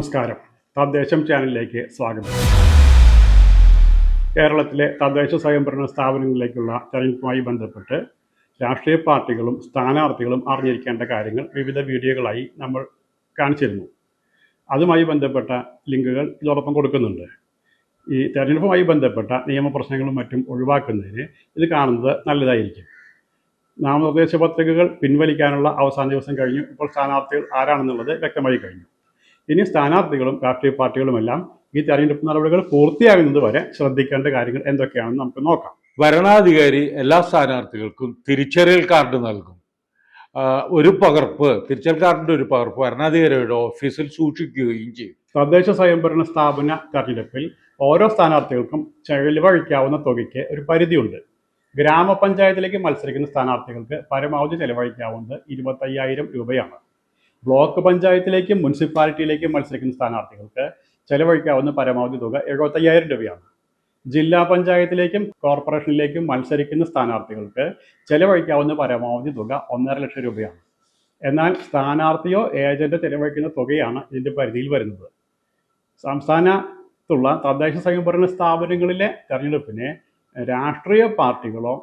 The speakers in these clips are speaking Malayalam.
നമസ്കാരം. തദ്ദേശം ചാനലിലേക്ക് സ്വാഗതം. കേരളത്തിലെ തദ്ദേശ സ്വയംഭരണ സ്ഥാപനങ്ങളിലേക്കുള്ള തെരഞ്ഞെടുപ്പുമായി ബന്ധപ്പെട്ട് രാഷ്ട്രീയ പാർട്ടികളും സ്ഥാനാർത്ഥികളും അറിഞ്ഞിരിക്കേണ്ട കാര്യങ്ങൾ വിവിധ വീഡിയോകളായി നമ്മൾ കാണിച്ചിരുന്നു. അതുമായി ബന്ധപ്പെട്ട ലിങ്കുകൾ ഇതോടൊപ്പം കൊടുക്കുന്നുണ്ട്. ഈ തെരഞ്ഞെടുപ്പുമായി ബന്ധപ്പെട്ട നിയമപ്രശ്നങ്ങളും മറ്റും ഒഴിവാക്കുന്നതിന് ഇത് കാണുന്നത് നല്ലതായിരിക്കും. നാമനിർദ്ദേശ പത്രികകൾ പിൻവലിക്കാനുള്ള അവസാന ദിവസം കഴിഞ്ഞു. ഇപ്പോൾ സ്ഥാനാർത്ഥികൾ ആരാണെന്നുള്ളത് വ്യക്തമായി കഴിഞ്ഞു. ഇനി സ്ഥാനാർത്ഥികളും രാഷ്ട്രീയ പാർട്ടികളുമെല്ലാം ഈ തെരഞ്ഞെടുപ്പ് നടപടികൾ പൂർത്തിയാകുന്നത് വരെ ശ്രദ്ധിക്കേണ്ട കാര്യങ്ങൾ എന്തൊക്കെയാണെന്ന് നമുക്ക് നോക്കാം. ഭരണാധികാരി എല്ലാ സ്ഥാനാർത്ഥികൾക്കും തിരിച്ചറിയൽ കാർഡ് നൽകും. ഒരു പകർപ്പ് തിരിച്ചറിയൽ കാർഡിന്റെ ഒരു പകർപ്പ് ഭരണാധികാരിയുടെ ഓഫീസിൽ സൂക്ഷിക്കുകയും ചെയ്യും. തദ്ദേശ സ്വയംഭരണ സ്ഥാപന തെരഞ്ഞെടുപ്പിൽ ഓരോ സ്ഥാനാർത്ഥികൾക്കും ചെലവഴിക്കാവുന്ന തുകയ്ക്ക് ഒരു പരിധിയുണ്ട്. ഗ്രാമപഞ്ചായത്തിലേക്ക് മത്സരിക്കുന്ന സ്ഥാനാർത്ഥികൾക്ക് പരമാവധി ചെലവഴിക്കാവുന്നത് ഇരുപത്തയ്യായിരം രൂപയാണ്. ബ്ലോക്ക് പഞ്ചായത്തിലേക്കും മുനിസിപ്പാലിറ്റിയിലേക്കും മത്സരിക്കുന്ന സ്ഥാനാർത്ഥികൾക്ക് ചെലവഴിക്കാവുന്ന പരമാവധി തുക എഴുപത്തയ്യായിരം രൂപയാണ്. ജില്ലാ പഞ്ചായത്തിലേക്കും കോർപ്പറേഷനിലേക്കും മത്സരിക്കുന്ന സ്ഥാനാർത്ഥികൾക്ക് ചെലവഴിക്കാവുന്ന പരമാവധി തുക ഒന്നര ലക്ഷം രൂപയാണ്. എന്നാൽ സ്ഥാനാർത്ഥിയോ ഏജന്റോ ചെലവഴിക്കുന്ന തുകയാണ് ഇതിന്റെ പരിധിയിൽ വരുന്നത്. സംസ്ഥാനത്തുള്ള തദ്ദേശ സ്വയംഭരണ സ്ഥാപനങ്ങളിലെ തെരഞ്ഞെടുപ്പിന് രാഷ്ട്രീയ പാർട്ടികളോ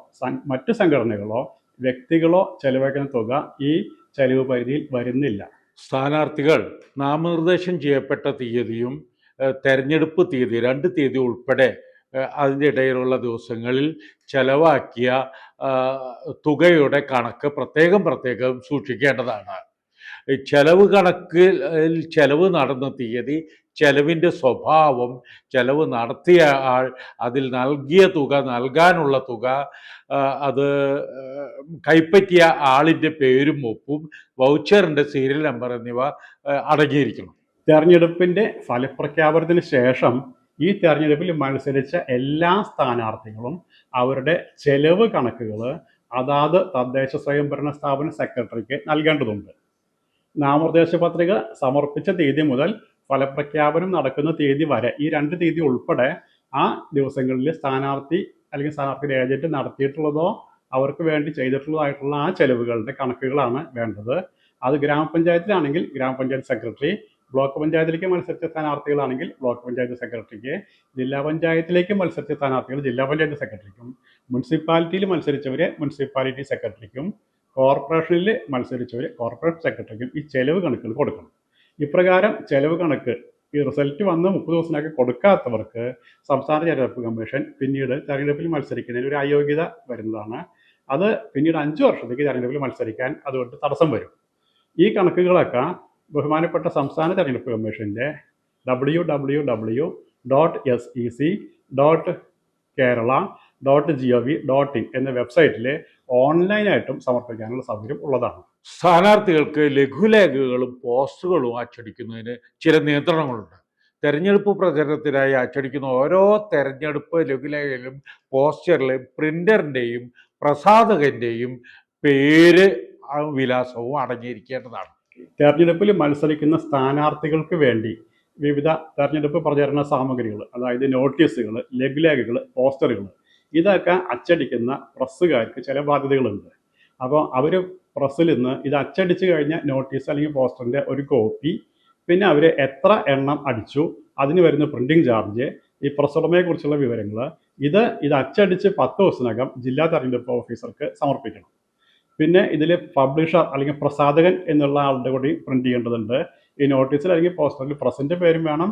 മറ്റു സംഘടനകളോ വ്യക്തികളോ ചെലവഴിക്കുന്ന തുക ഈ ചെലവ് പരിധിയിൽ വരുന്നില്ല. സ്ഥാനാർത്ഥികൾ നാമനിർദ്ദേശം ചെയ്യപ്പെട്ട തീയതിയും തെരഞ്ഞെടുപ്പ് തീയതി രണ്ട് തീയതി ഉൾപ്പെടെ അതിന്റെ ഇടയിലുള്ള ദിവസങ്ങളിൽ ചെലവാക്കിയ തുകയുടെ കണക്ക് പ്രത്യേകം പ്രത്യേകം സൂക്ഷിക്കേണ്ടതാണ്. ചെലവ് കണക്കിൽ ചെലവ് നടന്ന തീയതി ചെലവിന്റെ സ്വഭാവം ചെലവ് നടത്തിയ ആൾ അതിൽ നൽകിയ തുക നൽകാനുള്ള തുക അത് കൈപ്പറ്റിയ ആളിന്റെ പേരും ഒപ്പും വൗച്ചറിന്റെ സീരിയൽ നമ്പർ എന്നിവ അടങ്ങിയിരിക്കണം. തെരഞ്ഞെടുപ്പിന്റെ ഫലപ്രഖ്യാപനത്തിന് ശേഷം ഈ തെരഞ്ഞെടുപ്പിൽ മത്സരിച്ച എല്ലാ സ്ഥാനാർത്ഥികളും അവരുടെ ചെലവ് കണക്കുകൾ അതാത് തദ്ദേശ സ്വയംഭരണ സ്ഥാപന സെക്രട്ടറിക്ക് നൽകേണ്ടതുണ്ട്. നാമനിർദ്ദേശ പത്രിക സമർപ്പിച്ച തീയതി മുതൽ ഫലപ്രഖ്യാപനം നടക്കുന്ന തീയതി വരെ ഈ രണ്ട് തീയതി ഉൾപ്പെടെ ആ ദിവസങ്ങളിൽ സ്ഥാനാർത്ഥി അല്ലെങ്കിൽ സ്ഥാനാർത്ഥിയുടെ ഏജന്റ് നടത്തിയിട്ടുള്ളതോ അവർക്ക് വേണ്ടി ചെയ്തിട്ടുള്ളതായിട്ടുള്ള ആ ചെലവുകളുടെ കണക്കുകളാണ് വേണ്ടത്. അത് ഗ്രാമപഞ്ചായത്തിലാണെങ്കിൽ ഗ്രാമപഞ്ചായത്ത് സെക്രട്ടറി ബ്ലോക്ക് പഞ്ചായത്തിലേക്ക് മത്സരിച്ച സ്ഥാനാർത്ഥികളാണെങ്കിൽ ബ്ലോക്ക് പഞ്ചായത്ത് സെക്രട്ടറിക്ക് ജില്ലാ പഞ്ചായത്തിലേക്ക് മത്സരിച്ച സ്ഥാനാർത്ഥികൾ ജില്ലാ പഞ്ചായത്ത് സെക്രട്ടറിക്കും മുനിസിപ്പാലിറ്റിയിൽ മത്സരിച്ചവരെ മുനിസിപ്പാലിറ്റി സെക്രട്ടറിക്കും കോർപ്പറേഷനിൽ മത്സരിച്ചവർ കോർപ്പറേഷൻ സെക്രട്ടറിക്കും ഈ ചെലവ് കണക്കുകൾ കൊടുക്കണം. ഇപ്രകാരം ചെലവ് കണക്ക് ഈ റിസൾട്ട് വന്ന് മുപ്പത് ദിവസത്തിനൊക്കെ കൊടുക്കാത്തവർക്ക് സംസ്ഥാന തെരഞ്ഞെടുപ്പ് കമ്മീഷൻ പിന്നീട് തെരഞ്ഞെടുപ്പിൽ മത്സരിക്കുന്നതിന് ഒരു അയോഗ്യത വരുന്നതാണ്. അത് പിന്നീട് അഞ്ച് വർഷത്തേക്ക് തെരഞ്ഞെടുപ്പിൽ മത്സരിക്കാൻ അതുകൊണ്ട് തടസ്സം വരും. ഈ കണക്കുകളൊക്കെ ബഹുമാനപ്പെട്ട സംസ്ഥാന തെരഞ്ഞെടുപ്പ് കമ്മീഷന്റെ W W W dot S E C dot Kerala dot G O V dot in എന്ന വെബ്സൈറ്റിൽ ഓൺലൈനായിട്ടും സമർപ്പിക്കാനുള്ള സൗകര്യം ഉള്ളതാണ്. സ്ഥാനാർത്ഥികൾക്ക് ലഘുലേഖകളും പോസ്റ്ററുകളും അച്ചടിക്കുന്നതിന് ചില നിയന്ത്രണങ്ങളുണ്ട്. തെരഞ്ഞെടുപ്പ് പ്രചരണത്തിനായി അച്ചടിക്കുന്ന ഓരോ തെരഞ്ഞെടുപ്പ് ലഘുലേഖയിലും പോസ്റ്ററിലും പ്രിന്ററിന്റെയും പ്രസാധകന്റെയും പേര് വിലാസവും അടങ്ങിയിരിക്കേണ്ടതാണ്. തെരഞ്ഞെടുപ്പിൽ മത്സരിക്കുന്ന സ്ഥാനാർത്ഥികൾക്ക് വേണ്ടി വിവിധ തെരഞ്ഞെടുപ്പ് പ്രചരണ സാമഗ്രികൾ അതായത് നോട്ടീസുകൾ ലഘുലേഖകൾ പോസ്റ്ററുകൾ ഇതൊക്കെ അച്ചടിക്കുന്ന പ്രസ്സുകാർക്ക് ചില ബാധ്യതകളുണ്ട്. അപ്പോൾ അവർ പ്രസ്സിൽ നിന്ന് ഇത് അച്ചടിച്ച് കഴിഞ്ഞ നോട്ടീസ് അല്ലെങ്കിൽ പോസ്റ്ററിന്റെ ഒരു കോപ്പി പിന്നെ അവർ എത്ര എണ്ണം അടിച്ചു അതിന് വരുന്ന പ്രിന്റിംഗ് ചാർജ് ഈ പ്രസ് ഉടമയെക്കുറിച്ചുള്ള വിവരങ്ങൾ ഇത് ഇത് അച്ചടിച്ച് പത്ത് ദിവസത്തിനകം ജില്ലാ തെരഞ്ഞെടുപ്പ് ഓഫീസർക്ക് സമർപ്പിക്കണം. പിന്നെ ഇതിൽ പബ്ലിഷർ അല്ലെങ്കിൽ പ്രസാധകൻ എന്നുള്ള ആളുടെ കൂടി പ്രിന്റ് ചെയ്യേണ്ടതുണ്ട്. ഈ നോട്ടീസിൽ അല്ലെങ്കിൽ പോസ്റ്ററിൽ പ്രസിന്റെ പേരും വേണം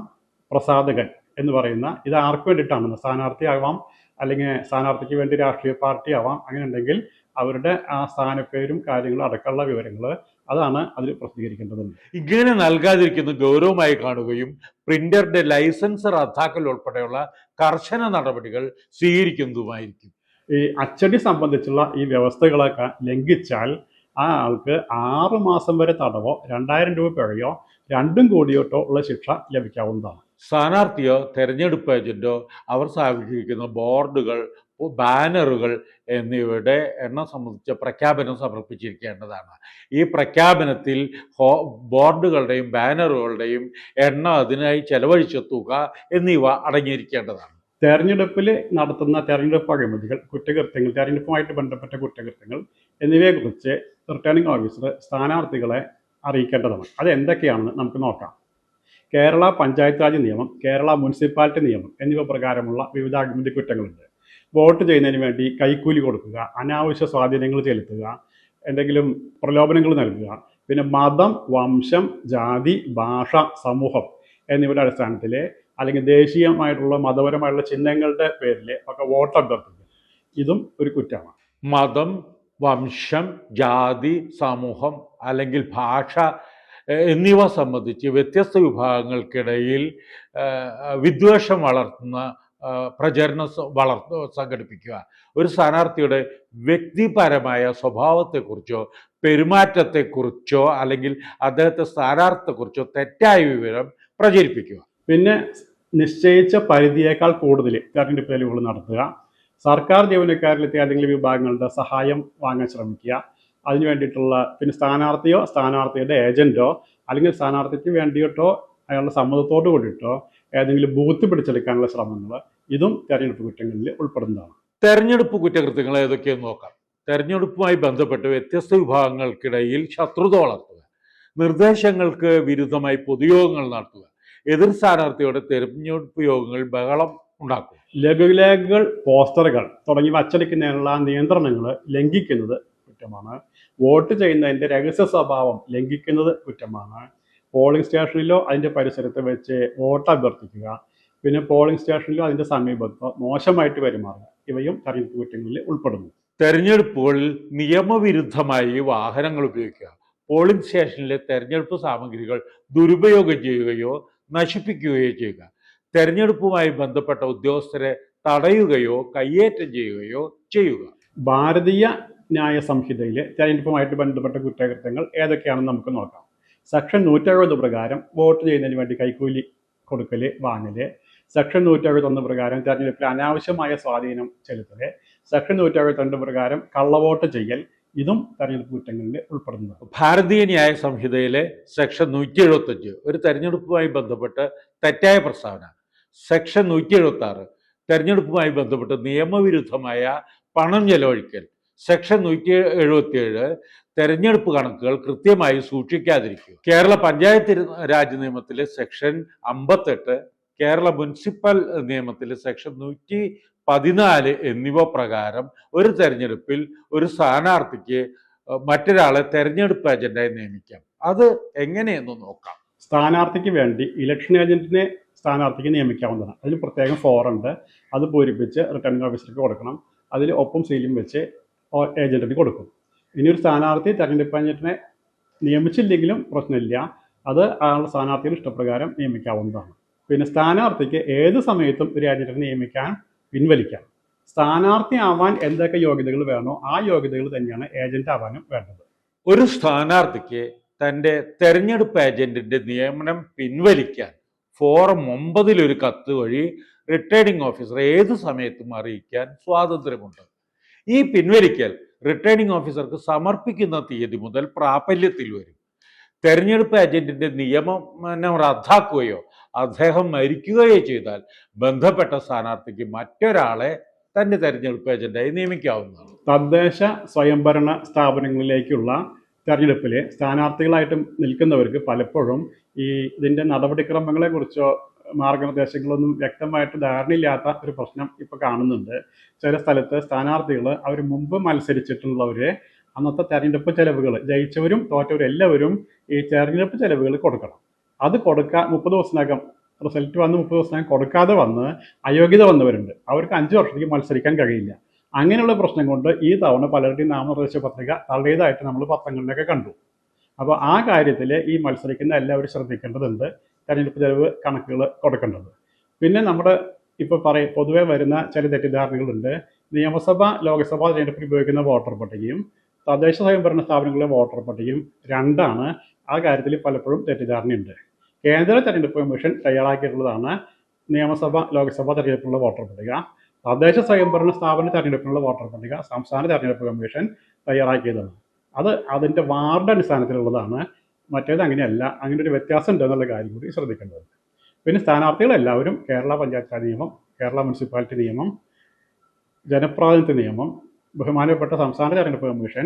പ്രസാധകൻ എന്ന് പറയുന്ന ഇത് ആർക്ക് വേണ്ടിയിട്ടാണെന്ന് സ്ഥാനാർത്ഥിയാവാം അല്ലെങ്കിൽ സ്ഥാനാർത്ഥിക്ക് വേണ്ടി രാഷ്ട്രീയ പാർട്ടി ആവാം അങ്ങനെ ഉണ്ടെങ്കിൽ അവരുടെ ആ സ്ഥാനപ്പേരും കാര്യങ്ങളും അടക്കമുള്ള വിവരങ്ങൾ അതാണ് അതിൽ പ്രസിദ്ധീകരിക്കേണ്ടത് ഇങ്ങനെ നൽകാതിരിക്കുന്ന ഗൗരവമായി കാണുകയും പ്രിന്ററിന്റെ ലൈസൻസ് റദ്ദാക്കൽ ഉൾപ്പെടെയുള്ള കർശന നടപടികൾ സ്വീകരിക്കുന്നതുമായിരിക്കും. ഈ അച്ചടി സംബന്ധിച്ചുള്ള ഈ വ്യവസ്ഥകളൊക്കെ ലംഘിച്ചാൽ ആ ആൾക്ക് ആറ് മാസം വരെ തടവോ രണ്ടായിരം രൂപ പിഴയോ രണ്ടും കോടിയോട്ടോ ഉള്ള ശിക്ഷ ലഭിക്കാവുന്നതാണ്. സ്ഥാനാർത്ഥിയോ തെരഞ്ഞെടുപ്പ് ഏജന്റോ അവർ സ്ഥാപിച്ചിരിക്കുന്ന ബോർഡുകൾ ബാനറുകൾ എന്നിവയുടെ എണ്ണം സംബന്ധിച്ച പ്രഖ്യാപനം സമർപ്പിച്ചിരിക്കേണ്ടതാണ്. ഈ പ്രഖ്യാപനത്തിൽ ഹോ ബോർഡുകളുടെയും ബാനറുകളുടെയും എണ്ണം അതിനായി ചെലവഴിച്ച തുക എന്നിവ അടങ്ങിയിരിക്കേണ്ടതാണ്. തെരഞ്ഞെടുപ്പിൽ നടത്തുന്ന തെരഞ്ഞെടുപ്പ് അഴിമതികൾ കുറ്റകൃത്യങ്ങൾ തെരഞ്ഞെടുപ്പുമായിട്ട് ബന്ധപ്പെട്ട കുറ്റകൃത്യങ്ങൾ എന്നിവയെക്കുറിച്ച് റിട്ടേണിംഗ് ഓഫീസർ സ്ഥാനാർത്ഥികളെ അറിയിക്കേണ്ടതാണ് അത് എന്തൊക്കെയാണെന്ന് നമുക്ക് നോക്കാം. കേരള പഞ്ചായത്ത് രാജ് നിയമം കേരള മുനിസിപ്പാലിറ്റി നിയമം എന്നിവ പ്രകാരമുള്ള വിവിധ അഴിമതി കുറ്റങ്ങളുണ്ട്. വോട്ട് ചെയ്യുന്നതിന് വേണ്ടി കൈക്കൂലി കൊടുക്കുക അനാവശ്യ സ്വാധീനങ്ങൾ ചെലുത്തുക എന്തെങ്കിലും പ്രലോഭനങ്ങൾ നൽകുക പിന്നെ മതം വംശം ജാതി ഭാഷ സമൂഹം എന്നിവയുടെ അടിസ്ഥാനത്തിൽ അല്ലെങ്കിൽ ദേശീയമായിട്ടുള്ള മതപരമായിട്ടുള്ള ചിഹ്നങ്ങളുടെ പേരിൽ ഒക്കെ വോട്ട് അഭ്യർത്ഥിക്കുക. ഇതും ഒരു കുറ്റമാണ്. മതം വംശം ജാതി സമൂഹം അല്ലെങ്കിൽ ഭാഷ എന്നിവ സംബന്ധിച്ച് വ്യത്യസ്ത വിഭാഗങ്ങൾക്കിടയിൽ വിദ്വേഷം വളർത്തുന്ന പ്രചരണം വളർത്ത സംഘടിപ്പിക്കുക. ഒരു സ്ഥാനാർത്ഥിയുടെ വ്യക്തിപരമായ സ്വഭാവത്തെക്കുറിച്ചോ പെരുമാറ്റത്തെക്കുറിച്ചോ അല്ലെങ്കിൽ അദ്ദേഹത്തെ സ്ഥാനാർത്ഥിയെക്കുറിച്ചോ തെറ്റായ വിവരം പ്രചരിപ്പിക്കുക. പിന്നെ നിശ്ചയിച്ച പരിധിയേക്കാൾ കൂടുതൽ തെരഞ്ഞെടുപ്പ് തെളിവുകൾ നടത്തുക. സർക്കാർ ജീവനക്കാരിലെത്തിയ ഏതെങ്കിലും വിഭാഗങ്ങളുടെ സഹായം വാങ്ങാൻ ശ്രമിക്കുക. അതിന് വേണ്ടിയിട്ടുള്ള പിന്നെ സ്ഥാനാർത്ഥിയോ സ്ഥാനാർത്ഥിയുടെ ഏജന്റോ അല്ലെങ്കിൽ സ്ഥാനാർത്ഥിക്ക് വേണ്ടിയിട്ടോ അയാളുടെ സമ്മതത്തോട് കൂടിയിട്ടോ ഏതെങ്കിലും ബൂത്ത് പിടിച്ചെടുക്കാനുള്ള ശ്രമങ്ങൾ ഇതും തെരഞ്ഞെടുപ്പ് കുറ്റങ്ങളിൽ ഉൾപ്പെടുന്നതാണ്. തെരഞ്ഞെടുപ്പ് കുറ്റകൃത്യങ്ങൾ ഏതൊക്കെയെന്ന് നോക്കാം. തെരഞ്ഞെടുപ്പുമായി ബന്ധപ്പെട്ട് വ്യത്യസ്ത വിഭാഗങ്ങൾക്കിടയിൽ ശത്രുത വളർത്തുക നിർദ്ദേശങ്ങൾക്ക് വിരുദ്ധമായി പൊതുയോഗങ്ങൾ നടത്തുക എതിർ സ്ഥാനാർത്ഥിയുടെ തെരഞ്ഞെടുപ്പ് യോഗങ്ങൾ ബഹളം ഉണ്ടാക്കും ലഘുലേഖകൾ പോസ്റ്ററുകൾ തുടങ്ങിയവ അച്ചടിക്കുന്നതിനുള്ള നിയന്ത്രണങ്ങൾ ലംഘിക്കുന്നത് കുറ്റമാണ്. വോട്ട് ചെയ്യുന്നതിന്റെ രഹസ്യ സ്വഭാവം ലംഘിക്കുന്നത് കുറ്റമാണ്. പോളിംഗ് സ്റ്റേഷനിലോ അതിന്റെ പരിസരത്ത് വെച്ച് വോട്ട് അഭ്യർത്ഥിക്കുക. പിന്നെ പോളിംഗ് സ്റ്റേഷനിലോ അതിന്റെ സമീപത്തോ മോശമായിട്ട് പെരുമാറുക. ഇവയും തെരഞ്ഞെടുപ്പ് കുറ്റങ്ങളിൽ ഉൾപ്പെടുന്നു. തെരഞ്ഞെടുപ്പുകളിൽ നിയമവിരുദ്ധമായി വാഹനങ്ങൾ ഉപയോഗിക്കുക. പോളിംഗ് സ്റ്റേഷനിലെ തെരഞ്ഞെടുപ്പ് സാമഗ്രികൾ ദുരുപയോഗം ചെയ്യുകയോ നശിപ്പിക്കുകയോ ചെയ്യുക. തെരഞ്ഞെടുപ്പുമായി ബന്ധപ്പെട്ട ഉദ്യോഗസ്ഥരെ തടയുകയോ കയ്യേറ്റം ചെയ്യുകയോ ചെയ്യുക. ഭാരതീയ ന്യായ സംഹിതയിലെ തെരഞ്ഞെടുപ്പുമായിട്ട് ബന്ധപ്പെട്ട കുറ്റകൃത്യങ്ങൾ ഏതൊക്കെയാണെന്ന് നമുക്ക് നോക്കാം. സെക്ഷൻ നൂറ്റെഴുപത് പ്രകാരം വോട്ട് ചെയ്യുന്നതിന് വേണ്ടി കൈക്കൂലി കൊടുക്കൽ വാങ്ങൽ. സെക്ഷൻ നൂറ്റെഴുപത്തൊന്ന് പ്രകാരം തെരഞ്ഞെടുപ്പിൽ അനാവശ്യമായ സ്വാധീനം ചെലുത്തൽ. സെക്ഷൻ നൂറ്റെഴുപത്തിരണ്ട് പ്രകാരം കള്ളവോട്ട് ചെയ്യൽ. ഇതും തെരഞ്ഞെടുപ്പ് കുറ്റങ്ങളിൽ ഉൾപ്പെടുന്നത് ഭാരതീയ ന്യായ സംഹിതയിലെ സെക്ഷൻ നൂറ്റി എഴുപത്തഞ്ച് ഒരു തെരഞ്ഞെടുപ്പുമായി ബന്ധപ്പെട്ട് തെറ്റായ പ്രസ്താവന. സെക്ഷൻ നൂറ്റി എഴുപത്തി ആറ് തെരഞ്ഞെടുപ്പുമായി ബന്ധപ്പെട്ട് നിയമവിരുദ്ധമായ പണം ചെലവഴിക്കൽ. സെക്ഷൻ നൂറ്റി എഴുപത്തിയേഴ് തെരഞ്ഞെടുപ്പ് കണക്കുകൾ കൃത്യമായി സൂക്ഷിക്കാതിരിക്കുക. കേരള പഞ്ചായത്ത് രാജ് നിയമത്തിലെ സെക്ഷൻ അമ്പത്തെട്ട് കേരള മുനിസിപ്പൽ നിയമത്തിലെ സെക്ഷൻ നൂറ്റി പതിനാല് എന്നിവ പ്രകാരം ഒരു തെരഞ്ഞെടുപ്പിൽ ഒരു സ്ഥാനാർത്ഥിക്ക് മറ്റൊരാളെ തെരഞ്ഞെടുപ്പ് ഏജന്റായി നിയമിക്കാം. അത് എങ്ങനെയെന്ന് നോക്കാം. സ്ഥാനാർത്ഥിക്ക് വേണ്ടി ഇലക്ഷൻ ഏജന്റിനെ സ്ഥാനാർത്ഥിക്ക് നിയമിക്കാവുന്നതാണ്. അതിന് പ്രത്യേകം ഫോറുണ്ട് അത് പൂരിപ്പിച്ച് റിട്ടേണിംഗ് ഓഫീസർക്ക് കൊടുക്കണം. അതിൽ ഒപ്പം സീലും വെച്ച് ഏജന്റിന് കൊടുക്കും. ഇനി ഒരു സ്ഥാനാർത്ഥി തെരഞ്ഞെടുപ്പ് ഏജന്റിനെ നിയമിച്ചില്ലെങ്കിലും പ്രശ്നമില്ല. അത് ആ സ്ഥാനാർത്ഥിയുടെ ഇഷ്ടപ്രകാരം നിയമിക്കാവുന്നതാണ്. പിന്നെ സ്ഥാനാർത്ഥിക്ക് ഏത് സമയത്തും ഒരു ഏജന്റിനെ നിയമിക്കാൻ പിൻവലിക്കാം. സ്ഥാനാർത്ഥി ആവാൻ എന്തൊക്കെ യോഗ്യതകൾ വേണോ ആ യോഗ്യതകൾ തന്നെയാണ് ഏജന്റ് ആവാനും വേണ്ടത്. ഒരു സ്ഥാനാർത്ഥിക്ക് തന്റെ തെരഞ്ഞെടുപ്പ് ഏജന്റിന്റെ നിയമനം പിൻവലിക്കാൻ ഫോറം ഒമ്പതിലൊരു കത്ത് വഴി റിട്ടേണിംഗ് ഓഫീസർ ഏത് സമയത്തും അറിയിക്കാൻ സ്വാതന്ത്ര്യമുണ്ട്. ഈ പിൻവലിക്കൽ റിട്ടേണിംഗ് ഓഫീസർക്ക് സമർപ്പിക്കുന്ന തീയതി മുതൽ പ്രാബല്യത്തിൽ വരും. തെരഞ്ഞെടുപ്പ് ഏജന്റിന്റെ നിയമനം റദ്ദാക്കുകയോ അദ്ദേഹം മരിക്കുകയോ ചെയ്താൽ ബന്ധപ്പെട്ട സ്ഥാനാർത്ഥിക്ക് മറ്റൊരാളെ തന്റെ തെരഞ്ഞെടുപ്പ് ഏജന്റായി നിയമിക്കാവുന്നതാണ്. തദ്ദേശ സ്വയംഭരണ സ്ഥാപനങ്ങളിലേക്കുള്ള തെരഞ്ഞെടുപ്പിൽ സ്ഥാനാർത്ഥികളായിട്ട് നിൽക്കുന്നവർക്ക് പലപ്പോഴും ഈ ഇതിന്റെ നടപടിക്രമങ്ങളെ നടപടിക്രമങ്ങളെക്കുറിച്ചോ മാർഗനിർദ്ദേശങ്ങളൊന്നും വ്യക്തമായിട്ട് ധാരണയില്ലാത്ത ഒരു പ്രശ്നം ഇപ്പോൾ കാണുന്നുണ്ട്. ചില സ്ഥലത്ത് സ്ഥാനാർത്ഥികൾ അവർ മുമ്പ് മത്സരിച്ചിട്ടുള്ളവർ അന്നത്തെ തെരഞ്ഞെടുപ്പ് ചെലവുകൾ ജയിച്ചവരും തോറ്റവരും എല്ലാവരും ഈ തെരഞ്ഞെടുപ്പ് ചെലവുകൾ കൊടുക്കണം. അത് കൊടുക്കാൻ മുപ്പത് ദിവസത്തിനകം റിസൾട്ട് വന്ന് മുപ്പത് ദിവസത്തിനകം കൊടുക്കാതെ വന്ന് അയോഗ്യത വന്നവരുണ്ട്. അവർക്ക് അഞ്ച് വർഷത്തേക്ക് മത്സരിക്കാൻ കഴിയില്ല. അങ്ങനെയുള്ള പ്രശ്നം കൊണ്ട് ഈ തവണ പലരുടെയും നാമനിർദ്ദേശ പത്രിക തള്ളിയതായിട്ട് നമ്മൾ പത്രങ്ങളിലൊക്കെ കണ്ടു. അപ്പോൾ ആ കാര്യത്തിൽ ഈ മത്സരിക്കുന്ന എല്ലാവരും ശ്രദ്ധിക്കേണ്ടതുണ്ട്. തെരഞ്ഞെടുപ്പ് ചെലവ് കണക്കുകൾ കൊടുക്കേണ്ടത്. പിന്നെ നമ്മുടെ ഇപ്പോൾ പറയും പൊതുവെ വരുന്ന ചില തെറ്റിദ്ധാരണകളുണ്ട്. നിയമസഭ ലോക്സഭാ തെരഞ്ഞെടുപ്പിൽ ഉപയോഗിക്കുന്ന വോട്ടർ പട്ടികയും തദ്ദേശ സ്വയംഭരണ സ്ഥാപനങ്ങളിലെ വോട്ടർ പട്ടികയും രണ്ടാണ് ആ കാര്യത്തിൽ പലപ്പോഴും തെറ്റിദ്ധാരണയുണ്ട്. കേന്ദ്ര തെരഞ്ഞെടുപ്പ് കമ്മീഷൻ തയ്യാറാക്കിയിട്ടുള്ളതാണ് നിയമസഭ ലോക്സഭ തെരഞ്ഞെടുപ്പിനുള്ള വോട്ടർ പട്ടിക. തദ്ദേശ സ്വയംഭരണ സ്ഥാപന തെരഞ്ഞെടുപ്പിനുള്ള വോട്ടർ പട്ടിക സംസ്ഥാന തെരഞ്ഞെടുപ്പ് കമ്മീഷൻ തയ്യാറാക്കിയതാണ്. അത് അതിന്റെ വാർഡ് അടിസ്ഥാനത്തിലുള്ളതാണ്. മറ്റേത് അങ്ങനെയല്ല. അങ്ങനെ ഒരു വ്യത്യാസം ഉണ്ടെന്നുള്ള കാര്യം കൂടി ശ്രദ്ധിക്കേണ്ടതുണ്ട്. പിന്നെ സ്ഥാനാർത്ഥികളെല്ലാവരും കേരള പഞ്ചായത്ത് നിയമം കേരള മുനിസിപ്പാലിറ്റി നിയമം ജനപ്രാതിനിധ്യ നിയമം ബഹുമാനപ്പെട്ട സംസ്ഥാന തെരഞ്ഞെടുപ്പ് കമ്മീഷൻ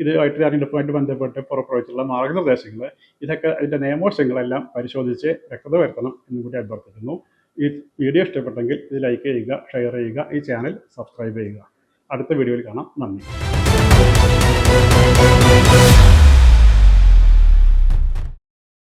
ഇതുമായിട്ട് തെരഞ്ഞെടുപ്പുമായിട്ട് ബന്ധപ്പെട്ട് പുറപ്പെടുവിച്ചുള്ള മാർഗനിർദ്ദേശങ്ങൾ ഇതൊക്കെ അതിന്റെ നിയമവശങ്ങളെല്ലാം പരിശോധിച്ച് വ്യക്തത വരുത്തണം എന്നും കൂടി അഭ്യർത്ഥിക്കുന്നു. ഈ വീഡിയോ ഇഷ്ടപ്പെട്ടെങ്കിൽ ഇത് ലൈക്ക് ചെയ്യുക ഷെയർ ചെയ്യുക ഈ ചാനൽ സബ്സ്ക്രൈബ് ചെയ്യുക. അടുത്ത വീഡിയോയിൽ കാണാം. നന്ദി.